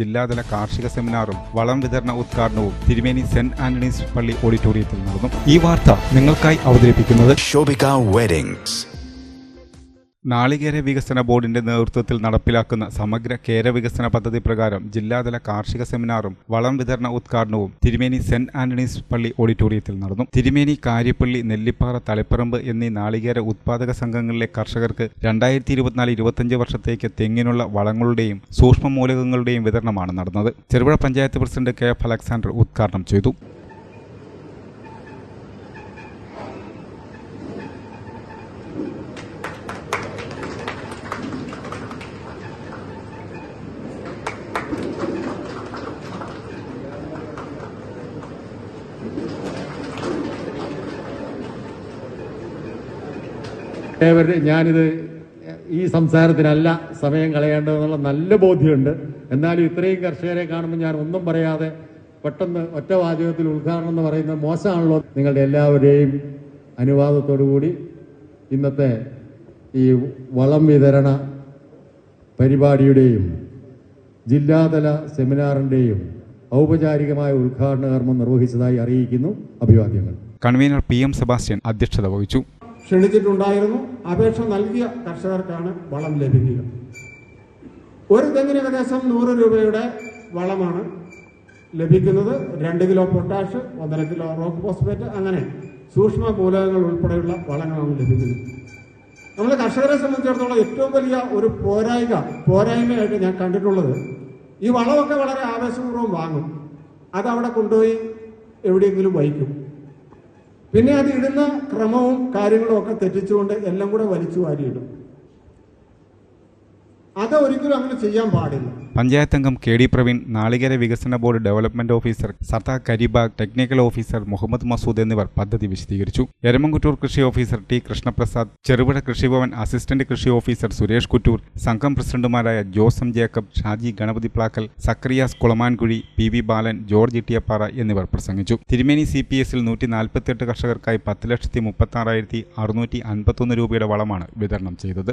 ജില്ലാതല കാർഷിക സെമിനാറും വളം വിതരണ ഉദ്ഘാടനവും തിരുമേനി സെന്റ് ആന്റണീസ് പള്ളി ഓഡിറ്റോറിയത്തിൽ നടന്നു ഈ വാർത്ത നിങ്ങൾക്കായി അവതരിപ്പിക്കുന്നത് ശോഭിക Weddings. നാളികേര വികസന ബോർഡിന്റെ നേതൃത്വത്തിൽ നടപ്പിലാക്കുന്ന സമഗ്ര കേര വികസന പദ്ധതി പ്രകാരം ജില്ലാതല കാർഷിക സെമിനാറും വളം വിതരണ ഉദ്ഘാടനവും തിരുമേനി സെന്റ് ആന്റണീസ് പള്ളി ഓഡിറ്റോറിയത്തിൽ നടന്നു. തിരുമേനി കാര്യപ്പള്ളി നെല്ലിപ്പാറ തലപ്പറമ്പ് എന്നീ നാളികേര ഉത്പാദക സംഘങ്ങളിലെ കർഷകർക്ക് രണ്ടായിരത്തി ഇരുപത്തിനാല് ഇരുപത്തിയഞ്ച് വർഷത്തേക്ക് തെങ്ങിനുള്ള വളങ്ങളുടെയും സൂക്ഷ്മ മൂലകങ്ങളുടെയും വിതരണമാണ് നടന്നത്. Cherupuzha panchayat president K F Alexander ഉദ്ഘാടനം ചെയ്തു. ഞാനിത് ഈ സംസാരത്തിനല്ല സമയം കളയേണ്ടതെന്നുള്ള നല്ല ബോധ്യമുണ്ട്. എന്നാലും ഇത്രയും കർഷകരെ കാണുമ്പോൾ ഞാൻ ഒന്നും പറയാതെ പെട്ടെന്ന് ഒറ്റ വാചകത്തിൽ ഉദ്ഘാടനം എന്ന് പറയുന്നത് മോശമാണല്ലോ. നിങ്ങളുടെ എല്ലാവരുടെയും അനുവാദത്തോടു കൂടി ഇന്നത്തെ ഈ വളം വിതരണ പരിപാടിയുടെയും ജില്ലാതല സെമിനാറിന്റെയും ഔപചാരികമായ ഉദ്ഘാടന കർമ്മം നിർവഹിച്ചതായി അറിയിക്കുന്നു അഭിവാദ്യങ്ങൾ. കൺവീനർ പി എം സെബാസ്റ്റ്യൻ അധ്യക്ഷത വഹിച്ചു. ക്ഷണിച്ചിട്ടുണ്ടായിരുന്നു. അപേക്ഷ നൽകിയ കർഷകർക്കാണ് വളം ലഭിക്കുക. ഒരു തെങ്ങിന് ഏകദേശം നൂറ് രൂപയുടെ വളമാണ് ലഭിക്കുന്നത്. രണ്ട് കിലോ പൊട്ടാഷ് ഒന്നര കിലോ റോക്ക് ഫോസ്ഫേറ്റ് അങ്ങനെ സൂക്ഷ്മ മൂലകങ്ങൾ ഉൾപ്പെടെയുള്ള വളങ്ങളാണ് ലഭിക്കുന്നത്. നമ്മൾ കർഷകരെ സംബന്ധിച്ചിടത്തോളം ഏറ്റവും വലിയ ഒരു പോരായ്മ പോരായ്മയായിട്ട് ഞാൻ കണ്ടിട്ടുള്ളത് ഈ വളമൊക്കെ വളരെ ആവേശപൂർവം വാങ്ങും. അത് അവിടെ കൊണ്ടുപോയി എവിടെയെങ്കിലും വഹിക്കും പിന്നെ അത് ഇടുന്ന ക്രമവും കാര്യങ്ങളും ഒക്കെ തെറ്റിച്ചുകൊണ്ട് എല്ലാം കൂടെ വലിച്ചു വാരിയിടും. അത് ഒരിക്കലും അങ്ങനെ ചെയ്യാൻ പാടില്ല. പഞ്ചായത്ത് അംഗം കെ ഡി പ്രവീൺ നാളികേര വികസന board development officer Sardar Karibag technical officer Muhammad Masood എന്നിവർ പദ്ധതി വിശദീകരിച്ചു. എരമംകുറ്റൂർ കൃഷി officer T Krishnaprasad Cherupuzha Krishibhavan assistant കൃഷി ഓഫീസർ സുരേഷ് കുറ്റൂർ സംഘം പ്രസിഡന്റുമാരായ Josam Jacob Shaji Ganapathi Plackal Sakriyas Kulamankuzhi P V Balan George Ittiyappara എന്നിവർ പ്രസംഗിച്ചു. തിരുമേനി സി പി എസിൽ നൂറ്റി നാൽപ്പത്തിയെട്ട് കർഷകർക്കായി പത്ത് ലക്ഷത്തി മുപ്പത്തി ആറായിരത്തി അറുന്നൂറ്റി അൻപത്തൊന്ന് രൂപയുടെ വളമാണ് വിതരണം ചെയ്തത്.